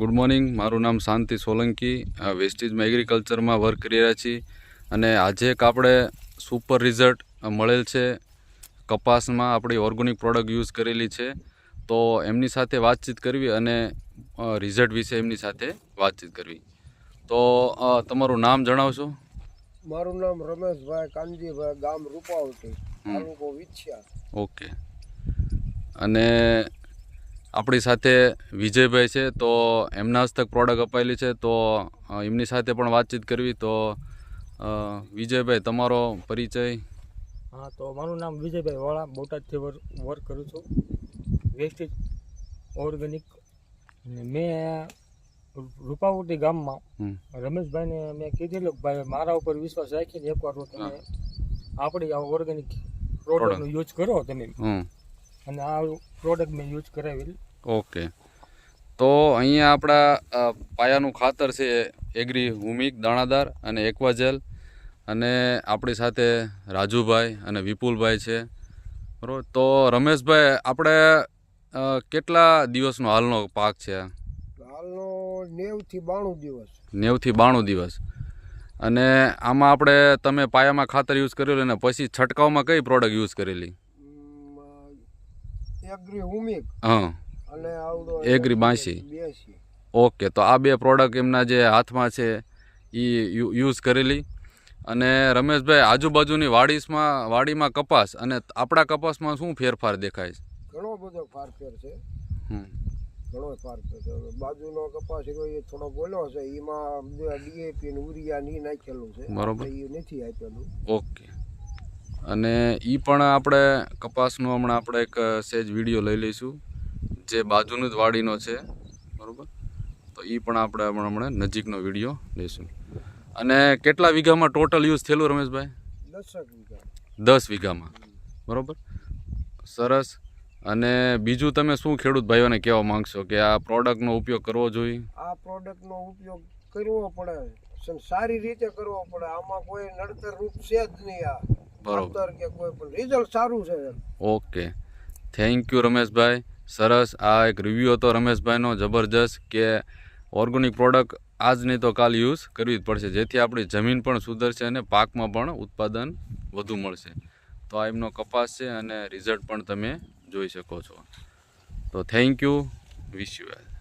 Good morning. મારું નામ શાંતિ Solanki. વેસ્ટીજમાં એગ્રીકલ્ચરમાં work કરી રહ્યા છીએ અને આજે એક આપણે સુપર રિઝલ્ટ મળેલ છે. કપાસમાં આપણી ઓર્ગોનિક પ્રોડક્ટ યુઝ કરેલી છે. તો એમની સાથે વાતચીત કરવી અને રિઝલ્ટ વિશે એમની સાથે વાતચીત કરવી. તો તમારું નામ જણાવશો? મારું નામ રમેશભાઈ કાનજીભાઈ ગામ રૂપાવટી તાલુકો વિછ્યા ઓકે. અને આપણી સાથે વિજયભાઈ છે તો એમના હસ્તક પ્રોડક્ટ અપાયેલી છે તો એમની સાથે પણ વાતચીત કરવી તો વિજયભાઈ તમારો પરિચય? હા તો મારું નામ વિજયભાઈ વાળા બોટાદથી વર- વર્ક કરું છું. વેસ્ટેજ ઓર્ગેનિક અને મેં રૂપાવટી ગામમાં રમેશભાઈને મેં કીધેલું ભાઈ મારા ઉપર વિશ્વાસ રાખીને એકવાર તમે આપણી આ ઓર્ગેનિક પ્રોડક્ટનો યુઝ કરો તમે. અને આ પ્રોડક્ટ મેં યુઝ કરાવેલી. ઓકે. તો અહીંયા આપણા પાયાનું ખાતર છે એગ્રી હુમિક દાણાદાર અને એક્વાજેલ અને આપણી સાથે રાજુભાઈ અને વિપુલભાઈ છે. બરાબર? તો રમેશભાઈ આપણે કેટલા દિવસનો હાલનો પાક છે? હાલનો નેવથી બાણું દિવસ. નેવથી બાણું દિવસ. અને આમાં આપણે તમે પાયામાં ખાતર યુઝ કરેલું અને પછી છંટકાવમાં કઈ પ્રોડક્ટ યુઝ કરેલી? એગ્રી હુમિક હા. અને આવડો એગ્રી બાંસી. ઓકે તો આ બે પ્રોડક્ટ એમના જે હાથમાં છે એ યુઝ કરેલી. અને રમેશભાઈ આજુબાજુની વાડીસમાં વાડીમાં કપાસ અને આપણા કપાસમાં શું ફેરફાર દેખાય છે? ઘણો બધો ફારફેર છે. ઘણો ફારફેર છે. બાજુનો કપાસ એ થોડો બોલ્યો છે એમાં ડીએપી ને ઉરિયા ની નાખેલું છે. બરોબર. એ નથી આપેલું. ઓકે. અને એ પણ આપણે કપાસનો હમણાં આપણે એક સેજ વીડિયો લઈ લઈશું જે બાજુનું જ વાડીનો છે બરાબર? તો એ પણ આપણે હમણાં હમણાં નજીકનો વીડિયો લઈશું. અને કેટલા વીઘામાં ટોટલ યુઝ થયેલું રમેશભાઈ? દસ વીઘામાં બરાબર? સરસ. અને બીજું તમે શું ખેડૂત ભાઈઓને કહેવા માંગશો કે આ પ્રોડક્ટનો ઉપયોગ કરવો જોઈએ? આ પ્રોડક્ટનો ઉપયોગ કરવો પડે સારી રીતે કરવો પડે. આમાં કોઈ નડતર રૂપ છે જ નહીં આ. બરોબર. કે કોઈ પણ રિઝલ્ટ સારું છે ઓકે. Thank you Rameshbhai. સરસ. આ એક રિવ્યૂ હતો રમેશભાઈનો જબરજસ્ત કે ઓર્ગેનિક પ્રોડક્ટ આજ નહીં તો કાલ યુઝ કરવી જ પડશે. જેથી આપણી જમીન પણ સુધરશે અને પાકમાં પણ ઉત્પાદન વધુ મળશે. તો આ એમનો કપાસ છે અને રિઝલ્ટ પણ તમે જોઈ શકો છો. તો thank you wish you well